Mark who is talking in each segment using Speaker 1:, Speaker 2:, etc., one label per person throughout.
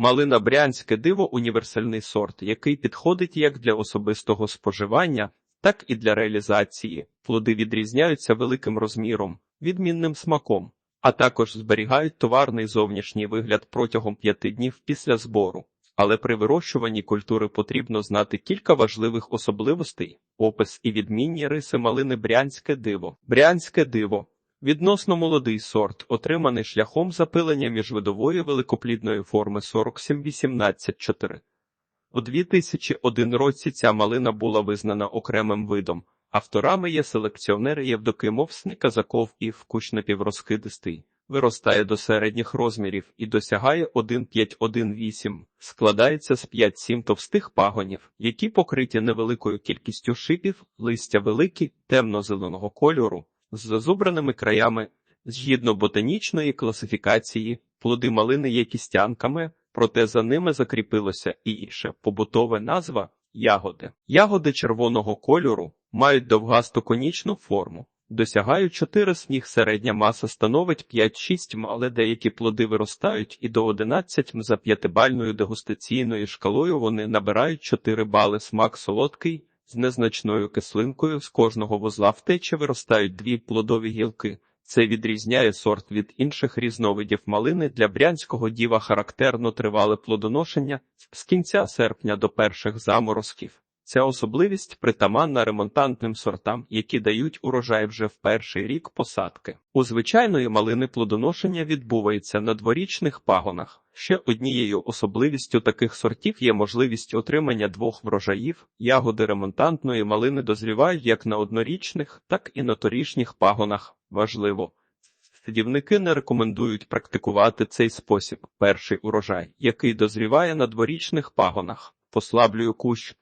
Speaker 1: Малина брянське диво універсальний сорт, який підходить як для особистого споживання, так і для реалізації. Плоди відрізняються великим розміром, відмінним смаком, а також зберігають товарний зовнішній вигляд протягом п'яти днів після збору. Але при вирощуванні культури потрібно знати кілька важливих особливостей: опис і відмінні риси малини брянське диво. Брянське диво Відносно молодий сорт, отриманий шляхом запилення міжвидової великоплідної форми 47-18-4. У 2001 році ця малина була визнана окремим видом. Авторами є селекціонери Євдокимов, Казаков і вкучнепіврозкидистий. Виростає до середніх розмірів і досягає 1,5-1,8. Складається з 5-7 товстих пагонів, які покриті невеликою кількістю шипів, листя великі, темно-зеленого кольору з зазубраними краями. Згідно ботанічної класифікації, плоди малини є кістянками, проте за ними закріпилося і інше побутова назва ягоди. Ягоди червоного кольору мають довгасту конічну форму. Досягають 4 сніг, середня маса становить 5-6 але деякі плоди виростають і до 11 за п'ятибальною дегустаційною шкалою вони набирають 4 бали смак солодкий, з незначною кислинкою з кожного вузла втечі виростають дві плодові гілки. Це відрізняє сорт від інших різновидів малини. Для брянського діва характерно тривале плодоношення з кінця серпня до перших заморозків. Ця особливість притаманна ремонтантним сортам, які дають урожай вже в перший рік посадки. У звичайної малини плодоношення відбувається на дворічних пагонах. Ще однією особливістю таких сортів є можливість отримання двох врожаїв. Ягоди ремонтантної малини дозрівають як на однорічних, так і на торічних пагонах. Важливо. Садівники не рекомендують практикувати цей спосіб. Перший урожай, який дозріває на дворічних пагонах, послаблює кущ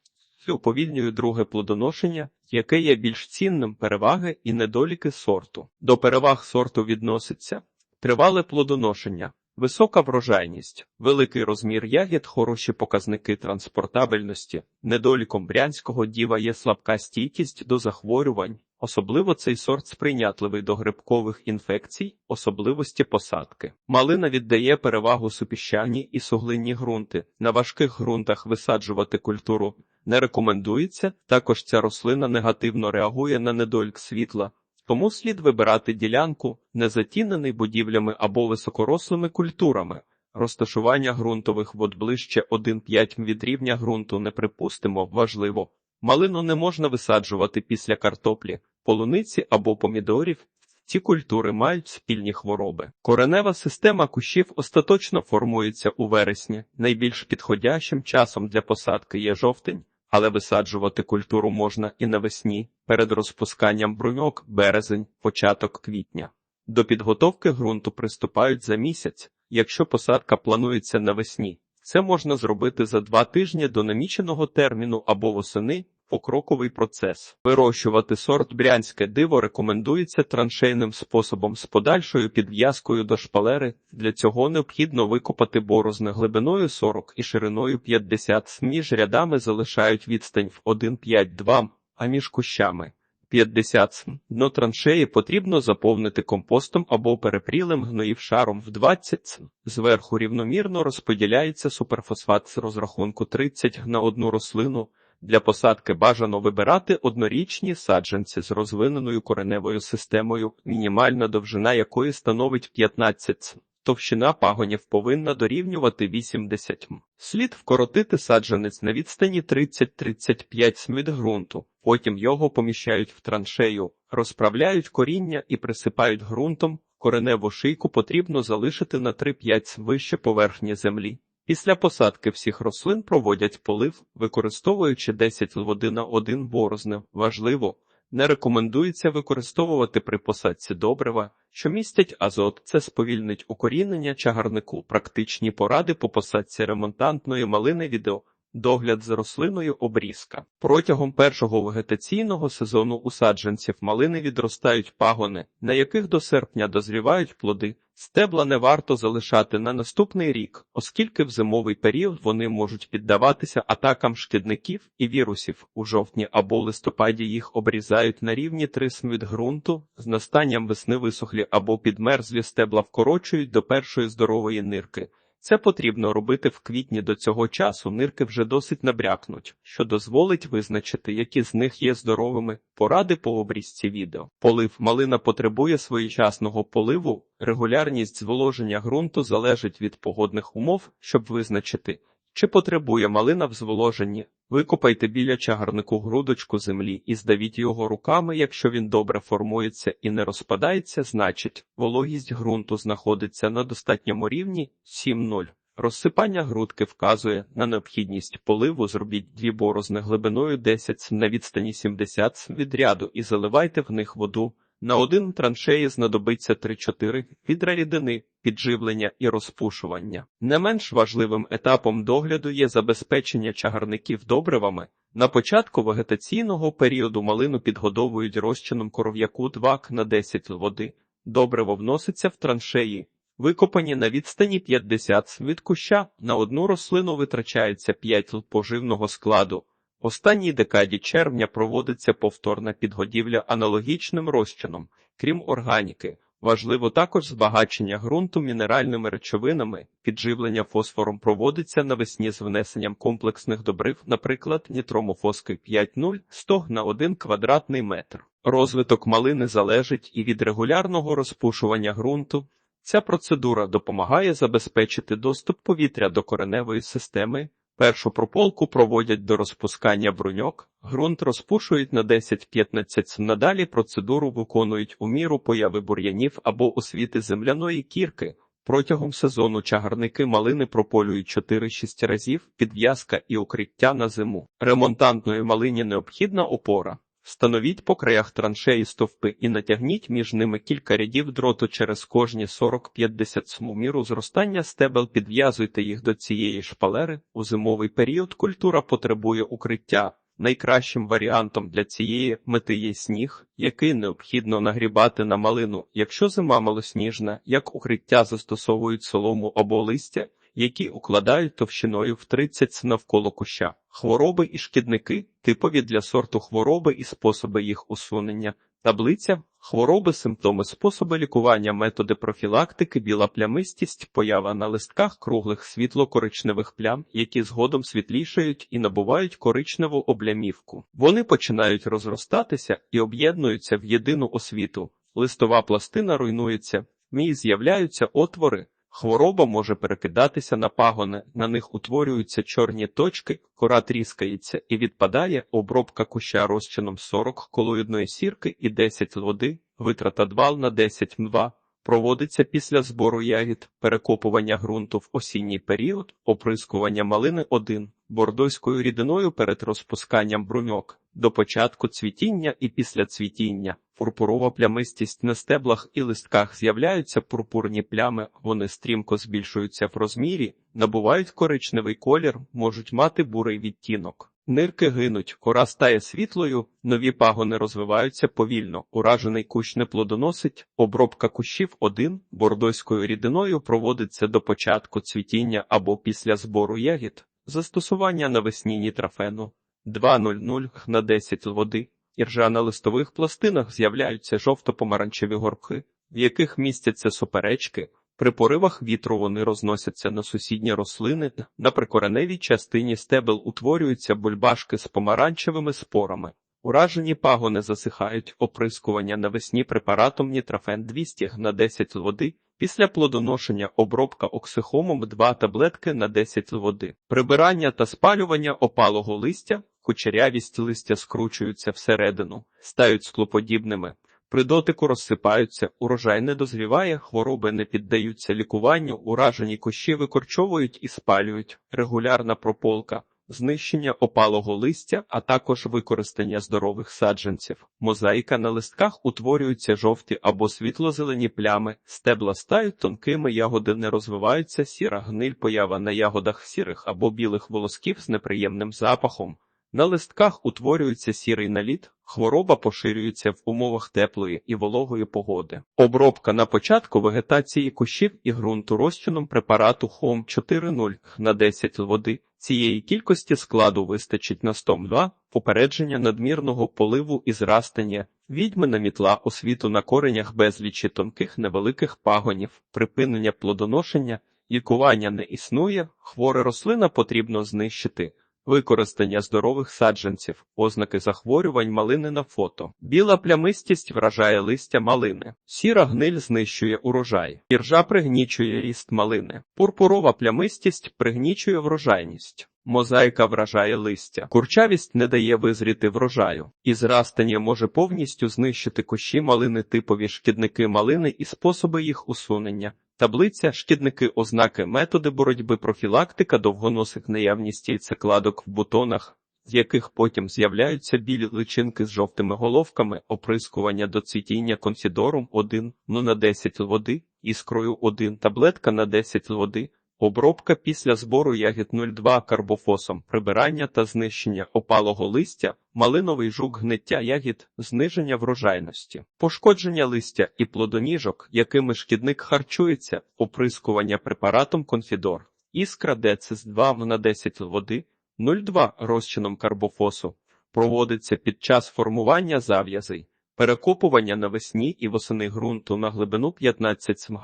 Speaker 1: уповільнює друге плодоношення, яке є більш цінним переваги і недоліки сорту. До переваг сорту відноситься тривале плодоношення, висока врожайність, великий розмір ягід, хороші показники транспортабельності, недоліком брянського діва є слабка стійкість до захворювань. Особливо цей сорт сприйнятливий до грибкових інфекцій, особливості посадки. Малина віддає перевагу супіщані і суглинні ґрунти. На важких ґрунтах висаджувати культуру не рекомендується. Також ця рослина негативно реагує на недолік світла, тому слід вибирати ділянку, не затінений будівлями або високорослими культурами. Розташування ґрунтових вод ближче 1,5 від рівня ґрунту неприпустимо, важливо. Малину не можна висаджувати після картоплі, полуниці або помідорів. Ці культури мають спільні хвороби. Коренева система кущів остаточно формується у вересні. Найбільш підходящим часом для посадки є жовтень, але висаджувати культуру можна і навесні, перед розпусканням бруньок, березень, початок квітня. До підготовки ґрунту приступають за місяць, якщо посадка планується навесні. Це можна зробити за два тижні до наміченого терміну або восени. Покроковий процес вирощувати сорт брянське диво рекомендується траншейним способом з подальшою підв'язкою до шпалери. Для цього необхідно викопати борозни глибиною 40 і шириною 50 між рядами залишають відстань в 1,5-2 а між кущами 50 см. Дно траншеї потрібно заповнити компостом або перепрілим гноїв шаром в 20 см. Зверху рівномірно розподіляється суперфосфат з розрахунку 30 на одну рослину. Для посадки бажано вибирати однорічні саджанці з розвиненою кореневою системою, мінімальна довжина якої становить 15 см. Товщина пагонів повинна дорівнювати 80 м. Слід вкоротити саджанець на відстані 30-35 см від ґрунту, потім його поміщають в траншею, розправляють коріння і присипають ґрунтом. Кореневу шийку потрібно залишити на 3-5 см вище поверхні землі. Після посадки всіх рослин проводять полив, використовуючи 10 води на один борозне. Важливо, не рекомендується використовувати при посадці добрива, що містять азот. Це сповільнить укорінення чагарнику. Практичні поради по посадці ремонтантної малини відео. Догляд за рослиною обрізка. Протягом першого вегетаційного сезону у саджанців малини відростають пагони, на яких до серпня дозрівають плоди. Стебла не варто залишати на наступний рік, оскільки в зимовий період вони можуть піддаватися атакам шкідників і вірусів. У жовтні або листопаді їх обрізають на рівні 3 см від ґрунту, з настанням весни висохлі або підмерзлі стебла вкорочують до першої здорової нирки. Це потрібно робити в квітні до цього часу нирки вже досить набрякнуть, що дозволить визначити, які з них є здоровими. Поради по обрізці відео. Полив малина потребує своєчасного поливу, регулярність зволоження ґрунту залежить від погодних умов, щоб визначити, чи потребує малина в зволоженні. Викопайте біля чагарнику грудочку землі і здавіть його руками, якщо він добре формується і не розпадається, значить, вологість ґрунту знаходиться на достатньому рівні 7-0. Розсипання грудки вказує на необхідність поливу, зробіть дві борозни глибиною 10 см на відстані 70 см від ряду і заливайте в них воду. На один траншеї знадобиться 3-4 відра рідини, підживлення і розпушування. Не менш важливим етапом догляду є забезпечення чагарників добривами. На початку вегетаційного періоду малину підгодовують розчином коров'яку 2 на 10 води. Добриво вноситься в траншеї. Викопані на відстані 50 від куща, на одну рослину витрачається 5 поживного складу. Останній декаді червня проводиться повторна підгодівля аналогічним розчином. Крім органіки, важливо також збагачення ґрунту мінеральними речовинами. Підживлення фосфором проводиться навесні з внесенням комплексних добрив, наприклад, нітромофоски 5,0 100 на 1 квадратний метр. Розвиток малини залежить і від регулярного розпушування ґрунту. Ця процедура допомагає забезпечити доступ повітря до кореневої системи. Першу прополку проводять до розпускання бруньок, ґрунт розпушують на 10-15. Надалі процедуру виконують у міру появи бур'янів або освіти земляної кірки. Протягом сезону чагарники малини прополюють 4-6 разів, підв'язка і укриття на зиму. Ремонтантної малині необхідна опора. Встановіть по краях траншеї стовпи і натягніть між ними кілька рядів дроту через кожні 40-50 см зростання стебел підв'язуйте їх до цієї шпалери. У зимовий період культура потребує укриття. Найкращим варіантом для цієї мети є сніг, який необхідно нагрібати на малину. Якщо зима малосніжна, як укриття застосовують солому або листя, які укладають товщиною в 30 см навколо куща. Хвороби і шкідники типові для сорту хвороби і способи їх усунення. Таблиця хвороби, симптоми, способи лікування, методи профілактики, біла плямистість, поява на листках круглих світло-коричневих плям, які згодом світлішають і набувають коричневу облямівку. Вони починають розростатися і об'єднуються в єдину освіту. Листова пластина руйнується, в ній з'являються отвори. Хвороба може перекидатися на пагони, на них утворюються чорні точки, кора тріскається і відпадає обробка куща розчином 40 колоїдної сірки і 10 води, витрата 2 на 10 мва, проводиться після збору ягід, перекопування ґрунту в осінній період, оприскування малини 1, бордойською рідиною перед розпусканням бруньок, до початку цвітіння і після цвітіння. Пурпурова плямистість на стеблах і листках з'являються пурпурні плями, вони стрімко збільшуються в розмірі, набувають коричневий колір, можуть мати бурий відтінок. Нирки гинуть, кора стає світлою, нові пагони розвиваються повільно, уражений кущ не плодоносить, обробка кущів один бордойською рідиною проводиться до початку цвітіння або після збору ягід, застосування навесні нітрафену 2,00 на 10 води. Іржа на листових пластинах з'являються жовто-помаранчеві горки, в яких містяться суперечки. При поривах вітру вони розносяться на сусідні рослини. На прикореневій частині стебел утворюються бульбашки з помаранчевими спорами. Уражені пагони засихають оприскування навесні препаратом нітрафен 200 на 10 води. Після плодоношення обробка оксихомом 2 таблетки на 10 води. Прибирання та спалювання опалого листя кучерявість листя скручуються всередину, стають склоподібними. При дотику розсипаються, урожай не дозріває, хвороби не піддаються лікуванню, уражені кущі викорчовують і спалюють, регулярна прополка, знищення опалого листя, а також використання здорових саджанців. Мозаїка на листках утворюються жовті або світло-зелені плями, стебла стають тонкими, ягоди не розвиваються, сіра гниль, поява на ягодах сірих або білих волосків з неприємним запахом. На листках утворюється сірий наліт, хвороба поширюється в умовах теплої і вологої погоди. Обробка на початку вегетації кущів і ґрунту розчином препарату Home 4.0 на 10 води. Цієї кількості складу вистачить на 102 попередження надмірного поливу і зрастання, відьмина мітла освіту на коренях безлічі тонких невеликих пагонів, припинення плодоношення Лікування не існує, хвора рослина потрібно знищити. Використання здорових саджанців, ознаки захворювань малини на фото. Біла плямистість вражає листя малини. Сіра гниль знищує урожай. Іржа пригнічує ріст малини. Пурпурова плямистість пригнічує врожайність. Мозаїка вражає листя. Курчавість не дає визріти врожаю. І зростання може повністю знищити кущі малини типові шкідники малини і способи їх усунення. Таблиця шкідники ознаки методи боротьби профілактика довгоносих наявність яйцекладок в бутонах, з яких потім з'являються білі личинки з жовтими головками, оприскування до цвітіння консідорум 1 ну на 10 води, іскрою 1 таблетка на 10 води, обробка після збору ягід 02 карбофосом, прибирання та знищення опалого листя, малиновий жук гниття ягід, зниження врожайності, пошкодження листя і плодоніжок, якими шкідник харчується, оприскування препаратом конфідор, іскра децис 2 на 10 води, 0,2 розчином карбофосу, проводиться під час формування зав'язей. Перекопування навесні і восени ґрунту на глибину 15 см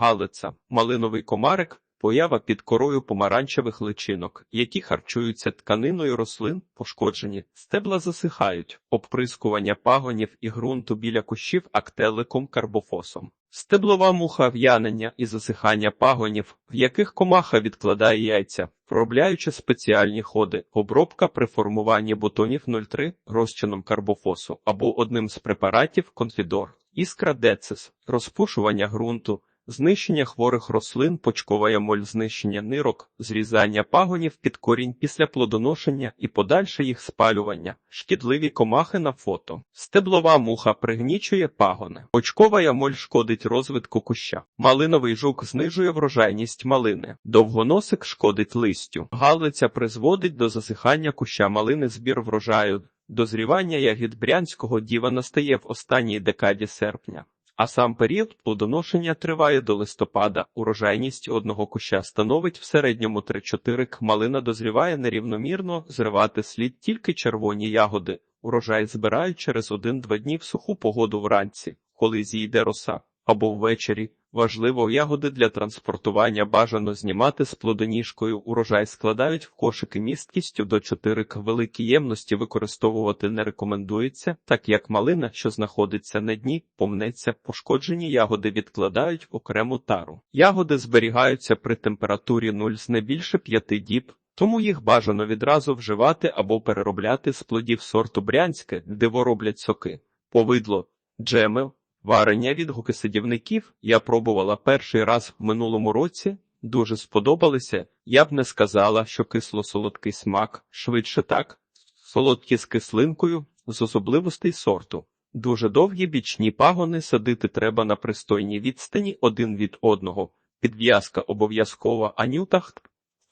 Speaker 1: малиновий комарик, поява під корою помаранчевих личинок, які харчуються тканиною рослин, пошкоджені, стебла засихають, обприскування пагонів і ґрунту біля кущів актеликом карбофосом. Стеблова муха в'янення і засихання пагонів, в яких комаха відкладає яйця, проробляючи спеціальні ходи, обробка при формуванні бутонів 03 розчином карбофосу або одним з препаратів конфідор, іскра децис, розпушування ґрунту, знищення хворих рослин, почкова ямоль, знищення нирок, зрізання пагонів під корінь після плодоношення і подальше їх спалювання, шкідливі комахи на фото. Стеблова муха пригнічує пагони. Почкова ямоль шкодить розвитку куща. Малиновий жук знижує врожайність малини. Довгоносик шкодить листю. Галиця призводить до засихання куща малини збір врожаю. Дозрівання ягід брянського діва настає в останній декаді серпня. А сам період плодоношення триває до листопада. Урожайність одного куща становить в середньому 3-4 к. Малина дозріває нерівномірно, зривати слід тільки червоні ягоди. Урожай збирають через 1-2 дні в суху погоду вранці, коли зійде роса, або ввечері. Важливо, ягоди для транспортування бажано знімати з плодоніжкою. Урожай складають в кошики місткістю до 4 к. Великі ємності використовувати не рекомендується, так як малина, що знаходиться на дні, помнеться, пошкоджені ягоди відкладають в окрему тару. Ягоди зберігаються при температурі 0 з не більше 5 діб. Тому їх бажано відразу вживати або переробляти з плодів сорту брянське, де вороблять соки, повидло, джеми, Варення відгуки садівників я пробувала перший раз в минулому році, дуже сподобалися. Я б не сказала, що кисло-солодкий смак, швидше так, солодкі з кислинкою, з особливостей сорту. Дуже довгі бічні пагони садити треба на пристойній відстані один від одного. Підв'язка обов'язкова анютах.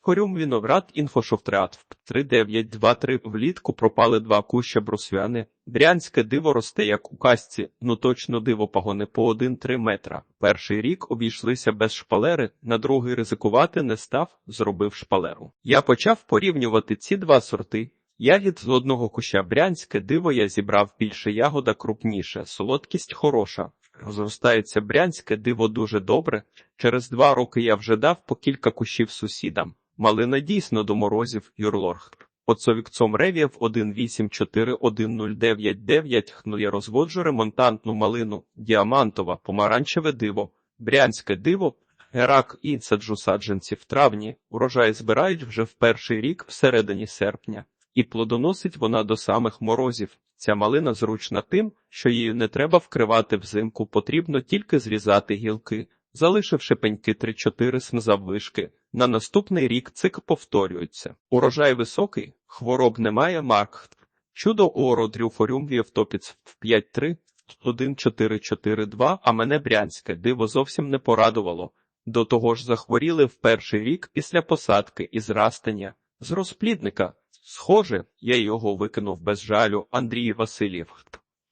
Speaker 1: Хорюм виноград інфошофтреат 3923 влітку пропали два куща брусвяни. Брянське диво росте, як у казці, ну точно диво пагони по 1-3 метра. Перший рік обійшлися без шпалери, на другий ризикувати не став, зробив шпалеру. Я почав порівнювати ці два сорти. Ягід з одного куща брянське диво я зібрав більше ягода крупніше, солодкість хороша. Розростається брянське диво дуже добре. Через два роки я вже дав по кілька кущів сусідам. Малина дійсно до морозів юрлорг. Оцовікцом ревів 1841099 хну я розводжу ремонтантну малину, діамантова, помаранчеве диво, брянське диво, герак і саджу саджанці в травні, урожай збирають вже в перший рік всередині серпня, і плодоносить вона до самих морозів. Ця малина зручна тим, що її не треба вкривати взимку, потрібно тільки зрізати гілки, залишивши пеньки 3-4 см заввишки. На наступний рік цикл повторюється. Урожай високий, хвороб немає марк. Чудо оро дрюфорюм вівтопіц в 5-3, 1-4-4-2, а мене брянське диво зовсім не порадувало. До того ж захворіли в перший рік після посадки і зрастання. З розплідника. Схоже, я його викинув без жалю Андрій Васильєв.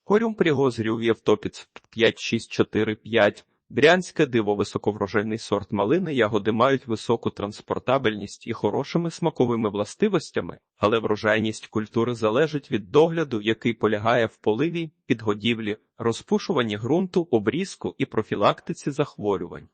Speaker 1: Хорюм пригозрів євтопіц 5-6-4-5. Брянське диво високоврожайний сорт малини ягоди мають високу транспортабельність і хорошими смаковими властивостями, але врожайність культури залежить від догляду, який полягає в поливі, підгодівлі, розпушуванні ґрунту, обрізку і профілактиці захворювань.